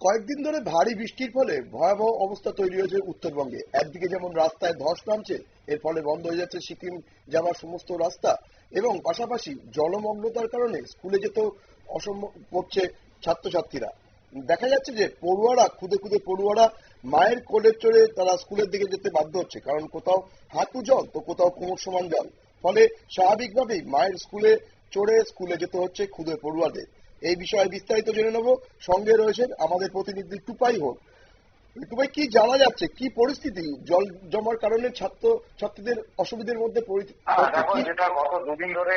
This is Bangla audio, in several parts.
কয়েকদিন ধরে ভারী বৃষ্টির ফলে ভয়াবহ অবস্থা তৈরি হয়েছে উত্তরবঙ্গে। একদিকে যেমন রাস্তায় ধস নামছে, এর ফলে বন্ধ হয়ে যাচ্ছে সিকিম যাওয়ার সমস্ত রাস্তা এবং পাশাপাশি জলমগ্নতার কারণে স্কুলে যেতেও অসম্ভব পড়ছে ছাত্রছাত্রীরা। দেখা যাচ্ছে যে পড়ুয়ারা, খুদে খুদে পড়ুয়ারা মায়ের কোলে চড়ে তারা স্কুলের দিকে যেতে বাধ্য হচ্ছে, কারণ কোথাও হাঁটু জল তো কোথাও কোমর সমান জল। ফলে স্বাভাবিকভাবেই মায়ের স্কুলে চড়ে স্কুলে যেতে হচ্ছে খুদে পড়ুয়াদের। এই বিষয়ে বিস্তারিত জেনে নেব। সঙ্গে রয়েছেন আমাদের প্রতিনিধি টুপাই হোক। টুপাই কি জানা যাচ্ছে? কি পরিস্থিতি? জল জমার কারণে ছাত্র ছাত্রীদের অসুবিধার মধ্যে হ্যাঁ, দেখো যেটা গত দুদিন ধরে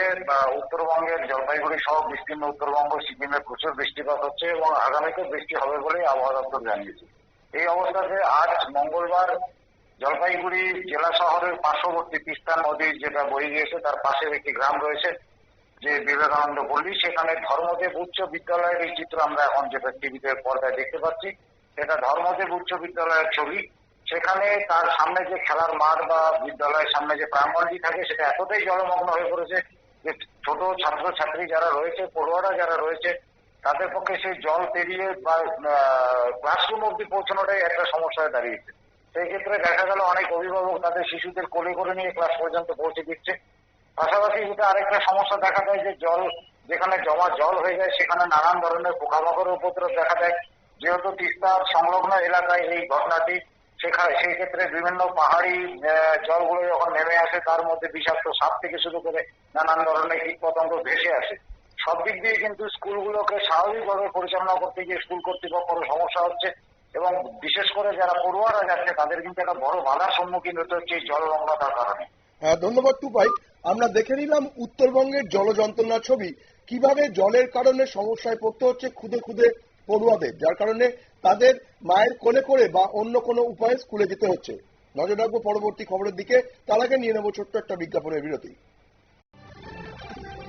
উত্তরবঙ্গের জলপাইগুড়ি সহ বিস্তীর্ণ উত্তরবঙ্গ সিকিমে প্রচুর বৃষ্টিপাত হচ্ছে এবং আগামীতেও বৃষ্টি হবে বলে আবহাওয়া দপ্তর জানিয়েছে। এই অবস্থাতে আজ মঙ্গলবার জলপাইগুড়ি জেলা শহরের পার্শ্ববর্তী তিস্তা নদীর যেটা বয়ে গিয়েছে তার পাশের একটি গ্রাম রয়েছে। যে বিবেকানন্দ পল্লী সেখানে ধর্মদেব উচ্চ বিদ্যালয়ের এই চিত্র আমরা এখন যেটা টিভিতে পর্দায় দেখতে পাচ্ছি, সেটা ধর্মদেব উচ্চ বিদ্যালয়ের ছবি। সেখানে তার সামনে যে খেলার মাঠ বা বিদ্যালয়ের সামনে যে প্রাঙ্গণটি থাকে, সেটা এতটাই জলমগ্ন হয়ে পড়েছে যে ছোট ছাত্র ছাত্রী যারা রয়েছে, পড়ুয়ারা যারা রয়েছে, তাদের পক্ষে সেই জল পেরিয়ে বা ক্লাসরুম অব্দি পৌঁছানোটাই একটা সমস্যা হয়ে দাঁড়িয়েছে। সেই ক্ষেত্রে দেখা গেল অনেক অভিভাবক তাদের শিশুদের কোলে করে নিয়ে ক্লাস পর্যন্ত পৌঁছে দিচ্ছে। পাশাপাশি যেটা আরেকটা সমস্যা দেখা যায় যে জল, যেখানে জমা জল হয়ে যায়, সেখানে নানান ধরনের পোকামাকড়ের উপদ্রব দেখা দেয়। যেহেতু তিস্তা সংলগ্ন এলাকায় এই ঘটনাটি সেখানে সেই ক্ষেত্রে বিভিন্ন পাহাড়ি জলগুলো যখন নেমে আসে, তার মধ্যে বিষাক্ত সাপ থেকে শুরু করে নানান ধরনের কীট পতঙ্গ ভেসে আসে। সব দিক দিয়ে কিন্তু স্কুলগুলোকে স্বাভাবিকভাবে পরিচালনা করতে গিয়ে স্কুল কর্তৃপক্ষের সমস্যা হচ্ছে এবং বিশেষ করে যারা পড়ুয়ারা যাচ্ছে, তাদের কিন্তু একটা বড় বাধার সম্মুখীন হতে হচ্ছে এই জলমগ্নতার কারণে। ধন্যবাদ, টুপাই। আমরা দেখে নিলাম উত্তরবঙ্গের জল ছবি। কীভাবে জলের কারণে সমস্যায় পড়তে হচ্ছে খুদে খুদে পড়ুয়াদের, যার কারণে তাদের মায়ের কোলে করে বা অন্য কোনো উপায়ে স্কুলে যেতে হচ্ছে। নজর রাখব পরবর্তী খবরের দিকে। তার আগে নিয়ে নেব ছোট্ট একটা বিজ্ঞাপনের বিরতি।